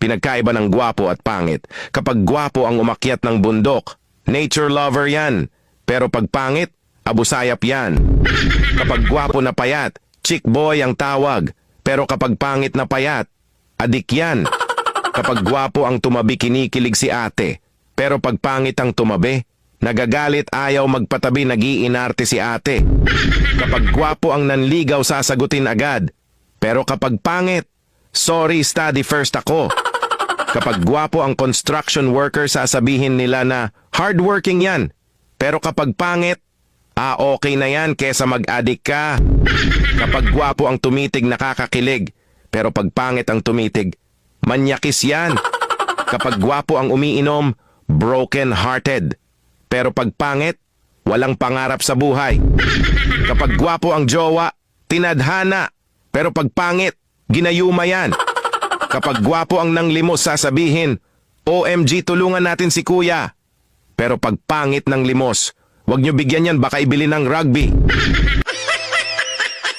Pinagkaiba ng gwapo at pangit. Kapag gwapo ang umakyat ng bundok, nature lover yan. Pero pag pangit, abusayap yan. Kapag gwapo na payat, chick boy ang tawag. Pero kapag pangit na payat, adik yan. Kapag gwapo ang tumabi, kinikilig si ate. Pero pag pangit ang tumabi, nagagalit ayaw magpatabi, nagiinarte si ate. Kapag gwapo ang nanligaw, sasagutin agad. Pero kapag pangit, sorry, study first ako. Kapag gwapo ang construction worker, sasabihin nila na hardworking yan. Pero kapag pangit, ah okay na yan kesa mag-addict ka. Kapag gwapo ang tumitig, nakakakilig. Pero pag pangit ang tumitig, manyakis yan. Kapag gwapo ang umiinom, broken-hearted. Pero pag pangit, walang pangarap sa buhay. Kapag gwapo ang jowa, tinadhana. Pero pag pangit, ginayuma yan. Kapag gwapo ang nanglimos, sasabihin, OMG, tulungan natin si kuya. Pero pag pangit ng limos, wag nyo bigyan yan, baka ibili ng rugby.